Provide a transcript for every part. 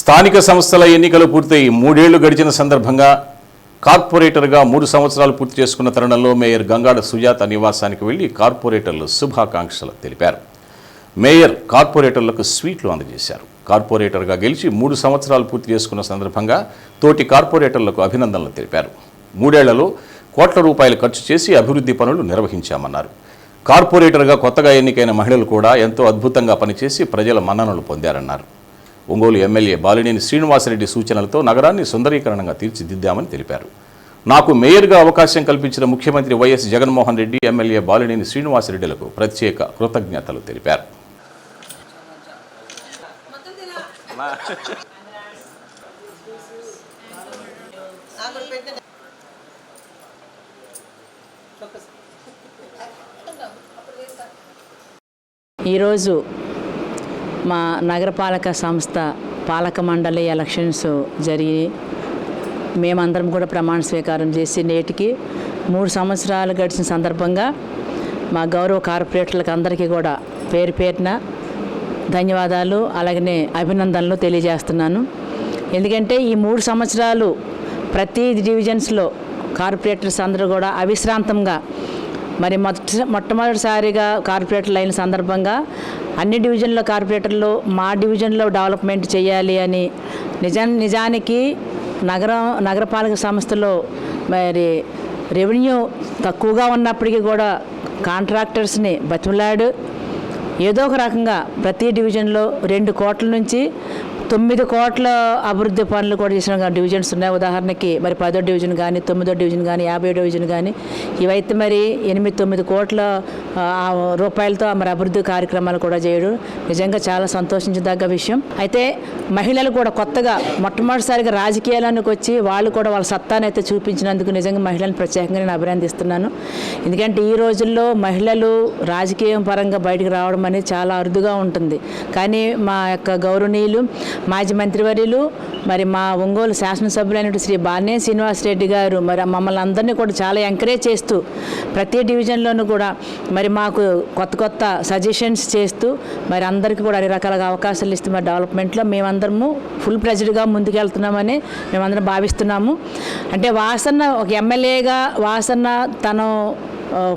స్థానిక సంస్థల ఎన్నికలు పూర్తయి మూడేళ్ళు గడిచిన సందర్భంగా కార్పొరేటర్గా మూడు సంవత్సరాలు పూర్తి చేసుకున్న తరుణంలో మేయర్ గంగాడ సుజాత నివాసానికి వెళ్ళి కార్పొరేటర్లు శుభాకాంక్షలు తెలిపారు. మేయర్ కార్పొరేటర్లకు స్వీట్లు అందజేశారు. కార్పొరేటర్గా గెలిచి మూడు సంవత్సరాలు పూర్తి చేసుకున్న సందర్భంగా తోటి కార్పొరేటర్లకు అభినందనలు తెలిపారు. మూడేళ్ళలో కోట్ల రూపాయలు ఖర్చు చేసి అభివృద్ధి పనులు నిర్వహించామన్నారు. కార్పొరేటర్గా కొత్తగా ఎన్నికైన మహిళలు కూడా ఎంతో అద్భుతంగా పనిచేసి ప్రజల మన్ననలు పొందారన్నారు. ఒంగోలు ఎమ్మెల్యే బాలినేని శ్రీనివాసరెడ్డి సూచనలతో నగరాన్ని సుందరీకరణంగా తీర్చిదిద్దామని తెలిపారు. నాకు మేయర్గా అవకాశం కల్పించిన ముఖ్యమంత్రి వైఎస్ జగన్మోహన్ రెడ్డి ఎమ్మెల్యే బాలినేని శ్రీనివాసరెడ్డిలకు ప్రత్యేక కృతజ్ఞతలు తెలిపారు. ఈరోజు మా నగరపాలక సంస్థ పాలక మండలి ఎలక్షన్స్ జరిగి మేమందరం కూడా ప్రమాణ స్వీకారం చేసి నేటికి మూడు సంవత్సరాలు గడిచిన సందర్భంగా మా గౌరవ కార్పొరేటర్లకు అందరికీ కూడా పేరు పేరున ధన్యవాదాలు అలాగనే అభినందనలు తెలియజేస్తున్నాను. ఎందుకంటే ఈ మూడు సంవత్సరాలు ప్రతి డివిజన్స్లో కార్పొరేటర్స్ అందరూ కూడా అవిశ్రాంతంగా మరి మొట్ట మొట్టమొదటిసారిగా కార్పొరేటర్లు అయిన సందర్భంగా అన్ని డివిజన్ల కార్పొరేటర్లు మా డివిజన్లో డెవలప్మెంట్ చేయాలి అని నిజా నిజానికి నగరం నగరపాలక సంస్థలో మరి రెవెన్యూ తక్కువగా ఉన్నప్పటికీ కూడా కాంట్రాక్టర్స్ని బతిమలాడు. ఏదో ఒక రకంగా ప్రతి డివిజన్లో రెండు కోట్ల నుంచి తొమ్మిది కోట్ల అభివృద్ధి పనులు కూడా చేసిన డివిజన్స్ ఉన్నాయి. ఉదాహరణకి మరి పదో డివిజన్ కానీ తొమ్మిదో డివిజన్ కానీ యాభై డివిజన్ కానీ ఇవైతే మరి ఎనిమిది తొమ్మిది కోట్ల రూపాయలతో మరి అభివృద్ధి కార్యక్రమాలు కూడా చేయడం. నిజంగా చాలా సంతోషించదగ్గ విషయం. అయితే మహిళలు కూడా కొత్తగా మొట్టమొదటిసారిగా రాజకీయాలకు వచ్చి వాళ్ళు కూడా వాళ్ళ సత్తాను అయితే చూపించినందుకు నిజంగా మహిళలను ప్రత్యేకంగా నేను అభినందిస్తున్నాను. ఎందుకంటే ఈ రోజుల్లో మహిళలు రాజకీయం పరంగా బయటకు రావడం అనేది చాలా అరుదుగా ఉంటుంది. కానీ మా యొక్క గౌరవనీయులు మాజీ మంత్రివర్యులు మరి మా ఒంగోలు శాసనసభ్యులైన శ్రీ బానే శ్రీనివాసరెడ్డి గారు మరి మమ్మల్ని అందరినీ కూడా చాలా ఎంకరేజ్ చేస్తూ ప్రతి డివిజన్లోనూ కూడా మరి మాకు కొత్త కొత్త సజెషన్స్ చేస్తూ మరి అందరికీ కూడా అన్ని రకాలుగా అవకాశాలు ఇస్తూ మరి డెవలప్మెంట్లో మేమందరము ఫుల్ ప్రెజర్గా ముందుకెళ్తున్నామని మేమందరం భావిస్తున్నాము. అంటే వాసన్న ఒక ఎమ్మెల్యేగా వాసన్న తను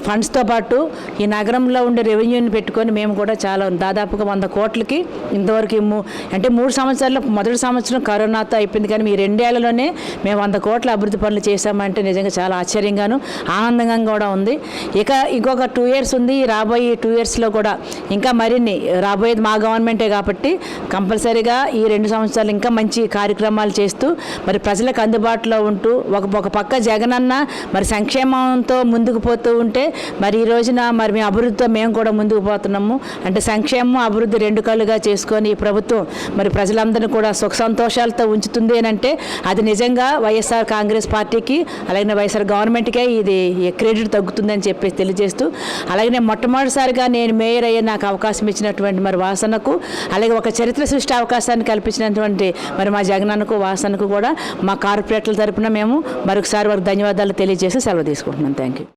ఫండ్స్తో పాటు ఈ నగరంలో ఉండే రెవెన్యూని పెట్టుకొని మేము కూడా చాలా దాదాపుగా వంద కోట్లకి ఇంతవరకు ము- అంటే మూడు సంవత్సరాల్లో మొదటి సంవత్సరం కరోనాతో అయిపోయింది కానీ ఈ రెండేళ్ళలోనే మేము వంద కోట్ల అభివృద్ధి పనులు చేశామంటే నిజంగా చాలా ఆశ్చర్యంగాను ఆనందంగా కూడా ఉంది. ఇక ఇంకొక టూ ఇయర్స్ ఉంది రాబోయే టూ ఇయర్స్లో కూడా ఇంకా మరిన్ని రాబోయేది మా గవర్నమెంటే కాబట్టి కంపల్సరీగా ఈ రెండు సంవత్సరాలు ఇంకా మంచి కార్యక్రమాలు చేస్తూ మరి ప్రజలకు అందుబాటులో ఉంటూ ఒక ఒక పక్క జగనన్న మరి సంక్షేమంతో ముందుకు పోతూ ఉంటే మరి ఈ రోజున మరి మేము అభివృద్ధితో మేము కూడా ముందుకు పోతున్నాము. అంటే సంక్షేమం అభివృద్ధి రెండు కళ్ళుగా చేసుకొని ఈ ప్రభుత్వం మరి ప్రజలందరినీ కూడా సుఖ సంతోషాలతో ఉంచుతుంది అని అంటే అది నిజంగా వైఎస్ఆర్ కాంగ్రెస్ పార్టీకి అలాగే వైఎస్ఆర్ గవర్నమెంట్కే ఇది క్రెడిట్ తగ్గుతుందని చెప్పేసి తెలియజేస్తూ అలాగే మొట్టమొదటిసారిగా నేను మేయర్ అయ్యే నాకు అవకాశం ఇచ్చినటువంటి మరి వాసనకు అలాగే ఒక చరిత్ర సృష్టి అవకాశాన్ని కల్పించినటువంటి మరి మా జగనన్నకు వాసనకు కూడా మా కార్పొరేటర్ల తరపున మేము మరొకసారి వారికి ధన్యవాదాలు తెలియజేసి సెలవు తీసుకుంటున్నాం. Thank you